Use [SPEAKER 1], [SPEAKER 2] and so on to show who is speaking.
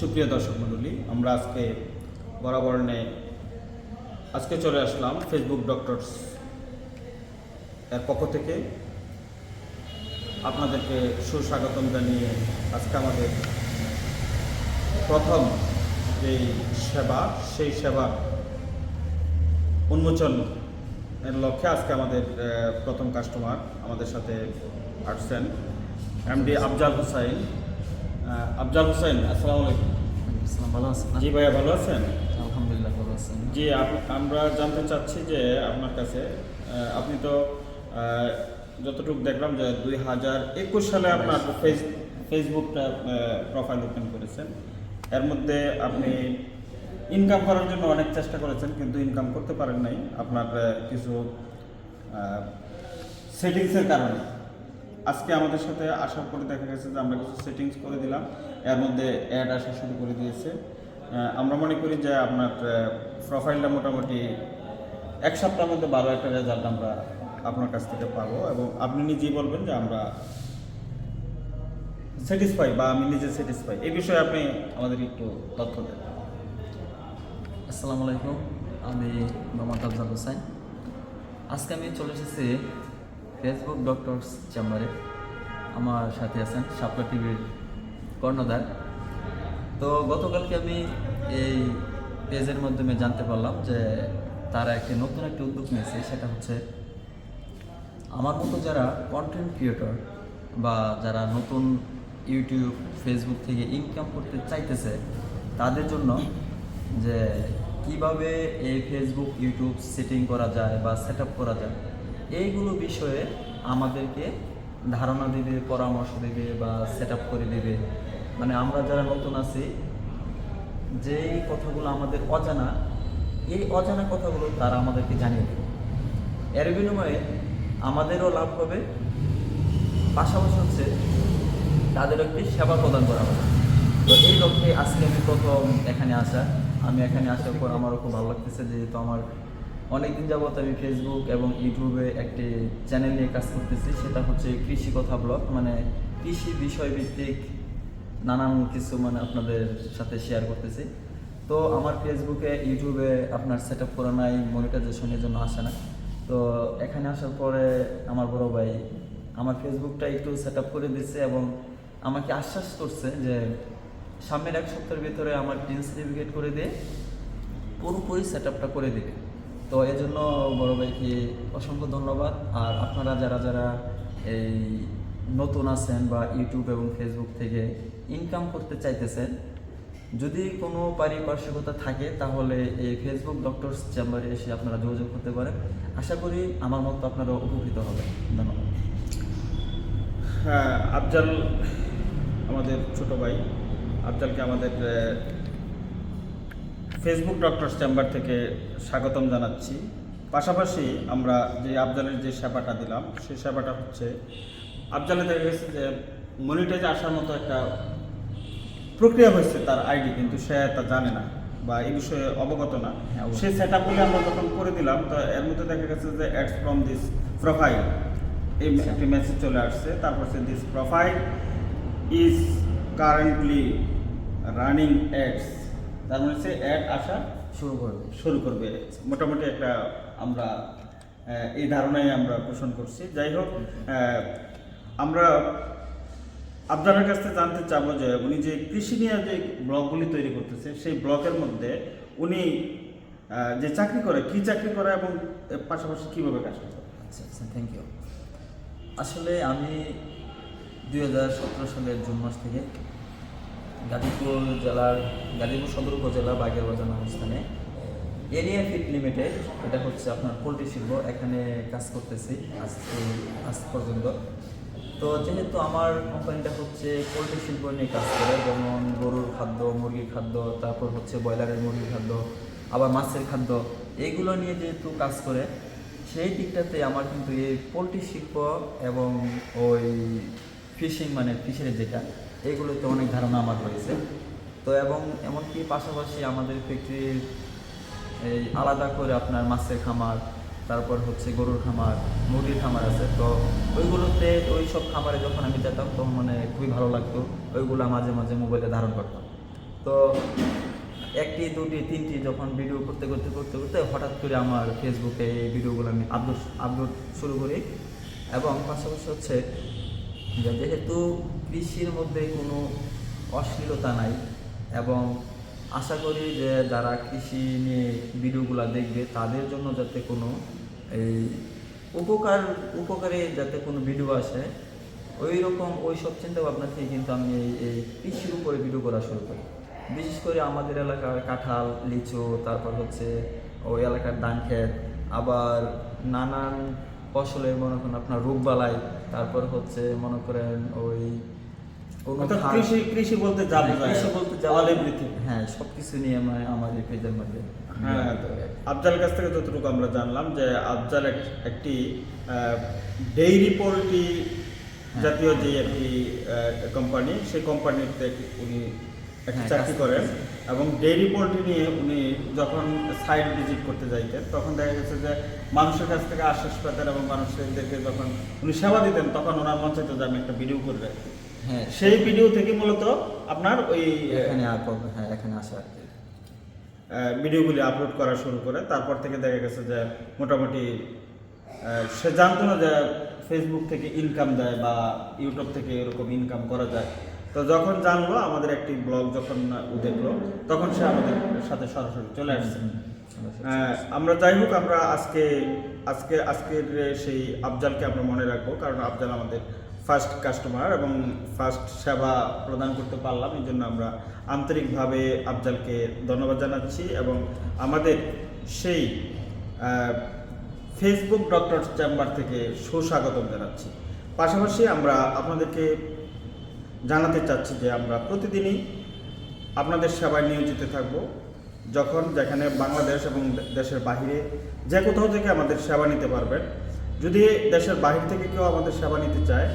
[SPEAKER 1] সুপ্রিয় দর্শক মণ্ডলী আমরা আজকে বরাবর আজকে চলে আসলাম ফেসবুক ডক্টরস এর পক্ষ থেকে। আপনাদেরকে সুস্বাগতম জানিয়ে আজকে আমাদের প্রথম যেই সেবা, সেই সেবা উন্মোচন এর লক্ষ্যে আজকে আমাদের প্রথম কাস্টমার আমাদের সাথে আসছেন এমডি আফজাল হুসাইন। আফজাল হুসাইন আসসালামু আলাইকুম।
[SPEAKER 2] ভালো আছেন
[SPEAKER 1] জি ভাইয়া ভালো আছেন?
[SPEAKER 2] আলহামদুলিল্লাহ ভালো আছেন
[SPEAKER 1] জি আমরা জানতে চাচ্ছি যে আপনার কাছে আপনি তো যতটুকু দেখলাম যে দুই হাজার একুশ সালে আপনার ফেস ফেসবুকটা প্রোফাইল ওপেন করেছেন। এর মধ্যে আপনি ইনকাম করার জন্য অনেক চেষ্টা করেছেন কিন্তু ইনকাম করতে পারেন নাই। আপনার কিছু সেটিংসের কারণে। আজকে আমাদের সাথে আসার পরে দেখা গেছে যে আমরা কিছু সেটিংস করে দিলাম। এর মধ্যে অ্যাড আসা শুরু করে দিয়েছে। আমরা মনে করি যে আপনার প্রোফাইলটা মোটামুটি এক সপ্তাহের মধ্যে ভালো একটা রেজাল্ট আমরা আপনার কাছ থেকে পাবো এবং আপনি নিজেই বলবেন যে আমরা স্যাটিসফাই বা আমি নিজে স্যাটিসফাই এই বিষয়ে আপনি আমাদের একটু তথ্য দেন।
[SPEAKER 2] আসসালামু আলাইকুম, আমি মোহাম্মদ আফজাল হোসেন। আজকে আমি চলে এসেছি ফেসবুক ডক্টরস চেম্বারে আমার সাথে আছেন শাপলা টিভির কর্ণধার। তো গতকালকে আমি এই পেজের মাধ্যমে জানতে পারলাম যে তারা একটি নতুন একটি উদ্যোগ নিয়েছে, সেটা হচ্ছে আমার মতো যারা কন্টেন্ট ক্রিয়েটর বা যারা নতুন ইউটিউব ফেসবুক থেকে ইনকাম করতে চাইতেছে, তাদের জন্য যে কীভাবে এই ফেসবুক ইউটিউব সেটিং করা যায় বা সেট করা যায় এইগুলো বিষয়ে আমাদেরকে ধারণা দিবে, পরামর্শ দেবে বা সেট করে দেবে। মানে আমরা যারা নতুন আছি, যেই কথাগুলো আমাদের অজানা, এই অজানা কথাগুলো তারা আমাদেরকে জানিয়ে দেবে। এর বিনিময়ে আমাদেরও লাভ হবে। পাশাপাশি হচ্ছে তাদের একটি সেবা প্রদান করা হবে। তো এই লক্ষ্যে আজকে আমি প্রথম এখানে আসা। আমি এখানে আসার পর আমারও খুব ভালো লাগতেছে, যেহেতু আমার অনেকদিন যাবত আমি ফেসবুক এবং ইউটিউবে একটি চ্যানেল নিয়ে কাজ করতেছি, সেটা হচ্ছে কৃষি কথা ব্লগ মানে কৃষি বিষয়ভিত্তিক নানান কিছু মানে আপনাদের সাথে শেয়ার করতেছি। তো আমার ফেসবুকে ইউটিউবে আপনার সেট আপ করা নাই মনিটাইজেশনের জন্য আসে না। তো এখানে আসার পরে আমার বড় ভাই আমার ফেসবুকটা একটু সেট আপ করে দিচ্ছে এবং আমাকে আশ্বাস করছে যে সামনের এক সপ্তাহের ভিতরে আমার টিন সার্টিফিকেট করে দিয়ে পুরোপুরি সেট আপটা করে দিবে। তো এই জন্য বড় ভাইকে অসংখ্য ধন্যবাদ। আর আপনারা যারা যারা এই নতুন আছেন বা ইউটিউব এবং ফেসবুক থেকে ইনকাম করতে চাইতেছেন, যদি কোনো পারিপার্শ্বিকতা থাকে, তাহলে এই ফেসবুক ডক্টরস চেম্বারে এসে আপনারা যোগাযোগ করতে পারেন। আশা করি আমার মতো আপনারা উপকৃত হবেন। ধন্যবাদ।
[SPEAKER 1] হ্যাঁ আফজাল আমাদের ছোট ভাই। আফজালকে আমাদের ফেসবুক ডক্টরস চেম্বার থেকে স্বাগতম জানাচ্ছি। পাশাপাশি আমরা যে আফজালের যে সেবাটা দিলাম সেই সেবাটা হচ্ছে আফজালে দেখা গেছে যে মনিটাইজ আসার মতো একটা প্রক্রিয়া হয়েছে তার আইডি কিন্তু সে তা জানে না বা এই বিষয়ে অবগত না। সেই সেট আপগুলি আমরা যখন করে দিলাম তো এর মধ্যে দেখা গেছে যে অ্যাডস ফ্রম দিস প্রোফাইল এই
[SPEAKER 2] আচ্ছা।
[SPEAKER 1] একটি মেসেজ চলে আসছে। তারপর সে this profile is currently running ads তার মানে সে অ্যাড আসা
[SPEAKER 2] শুরু করবে।
[SPEAKER 1] শুরু করবে। মোটামুটি একটা আমরা এই ধারণাই আমরা পোষণ করছি। যাই হোক আমরা আপনার কাছ থেকে জানতে চাবো যে উনি যে কৃষি নিয়ে যে ব্লগগুলি তৈরি করতেছে সেই ব্লগের মধ্যে উনি যে চাকরি করে কি চাকরি করে এবং পাশাপাশি কীভাবে কাজ করে?
[SPEAKER 2] আচ্ছা আচ্ছা থ্যাংক ইউ আসলে আমি দুই হাজার সতেরো সালের জুন মাস থেকে গাজীপুর জেলার, গাজীপুর সদর উপজেলা বাগের বাজার নাম স্থানে এরিয়া ফিট লিমিটেড, এটা হচ্ছে আপনার পোলট্রি শিল্প, এখানে কাজ করতেছি আজ আজ পর্যন্ত। তো যেহেতু আমার কোম্পানিটা হচ্ছে পোলট্রি শিল্প নিয়ে কাজ করে, যেমন গরুর খাদ্য, মুরগির খাদ্য, তারপর হচ্ছে ব্রয়লারের মুরগির খাদ্য, আবার মাছের খাদ্য এইগুলো নিয়ে যেহেতু কাজ করে, সেই দিকটাতে আমার কিন্তু এই পোলট্রি শিল্প এবং ওই ফিশিং মানে ফিশারি যেটা এগুলোতে অনেক ধারণা আমার রয়েছে তো এবং এমনকি পাশাপাশি আমাদের ফ্যাক্টরির এই আলাদা করে আপনার মাছের খামার, তারপর হচ্ছে গরুর খামার, মুরগির খামার আছে। তো ওইগুলোতে ওই সব খামারে যখন আমি যেতাম, তখন মানে খুবই ভালো লাগতো। ওইগুলো মাঝে মাঝে মোবাইলে ধারণ করতাম। তো একটি, দুটি, তিনটি যখন ভিডিও করতে করতে করতে করতে হঠাৎ করে আমার ফেসবুকে এই ভিডিওগুলো আমি আপলোড আপলোড শুরু করি। এবং পাশাপাশি হচ্ছে যেহেতু কৃষির মধ্যে কোনো অশ্লীলতা নাই এবং আশা করি যে যারা কৃষি নিয়ে ভিডিওগুলো দেখবে, তাদের জন্য যাতে কোনো এই উপকার, উপকারে যাতে কোনো ভিডিও আসে ওই রকম ওই সব চিন্তা ভাবনা থেকে কিন্তু আমি এই কৃষির উপরে ভিডিও করা শুরু করি। বিশেষ করে আমাদের এলাকার কাঁঠাল, লিচু, তারপর হচ্ছে ওই এলাকার ধান আবার নানান ফসলের মনে করেন আপনার রোগবালাই তারপর হচ্ছে মনে করেন ওই
[SPEAKER 1] কৃষি কৃষি বলতে
[SPEAKER 2] হ্যাঁ, কৃষি বলতে। হ্যাঁ সব নিয়ে আমার আমার এই পেজের মধ্যে
[SPEAKER 1] হ্যাঁ আফজাল কাছ থেকে যতটুকু আমরা জানলাম যে আফজাল এক- একটি ডেইরি পোলট্রি
[SPEAKER 2] হ্যাঁ।
[SPEAKER 1] জাতীয় যে একটি কোম্পানি সেই কোম্পানিতে উনি একটি
[SPEAKER 2] হ্যাঁ,
[SPEAKER 1] চাকরি করেন এবং ডেইরি পোলট্রি নিয়ে উনি যখন সাইট ভিজিট করতে যাইতেন তখন দেখা গেছে যে মানুষের কাছ থেকে আশ্বাস পেতেন এবং মানুষদেরকে যখন উনি সেবা দিতেন তখন ওনার মন চাইতো যে আমি একটা ভিডিও করে রাখি
[SPEAKER 2] হ্যাঁ
[SPEAKER 1] সেই ভিডিও থেকে মূলত আপনার ওই
[SPEAKER 2] এখানে হ্যাঁ এখানে আসা আর কি।
[SPEAKER 1] ভিডিওগুলি আপলোড করা শুরু করে তারপর থেকে দেখা গেছে যে মোটামুটি সে জানতো না যে ফেসবুক থেকে ইনকাম দেয় বা ইউটিউব থেকে এরকম ইনকাম করা যায়। তো যখন জানলো আমাদের একটি ব্লগ যখন ও দেখল তখন সে আমাদের সাথে সরাসরি চলে আসছে। আমরা যাই হোক আমরা আজকে আজকে আজকের সেই আফজালকে আমরা মনে রাখব কারণ আফজাল আমাদের ফার্স্ট কাস্টমার এবং ফার্স্ট সেবা প্রদান করতে পারলাম। এই জন্য আমরা আন্তরিকভাবে আফজালকে ধন্যবাদ জানাচ্ছি এবং আমাদের সেই ফেসবুক ডক্টর চেম্বার থেকে সুস্বাগতম জানাচ্ছি। পাশাপাশি আমরা আপনাদেরকে জানাতে চাচ্ছি যে আমরা প্রতিদিনই আপনাদের সেবায় নিয়োজিত থাকব। যখন যেখানে বাংলাদেশ এবং দেশের বাহিরে যে কোথাও থেকে আমাদের সেবা নিতে পারবেন। যদি দেশের বাহির থেকে কেউ আমাদের সেবা নিতে চায়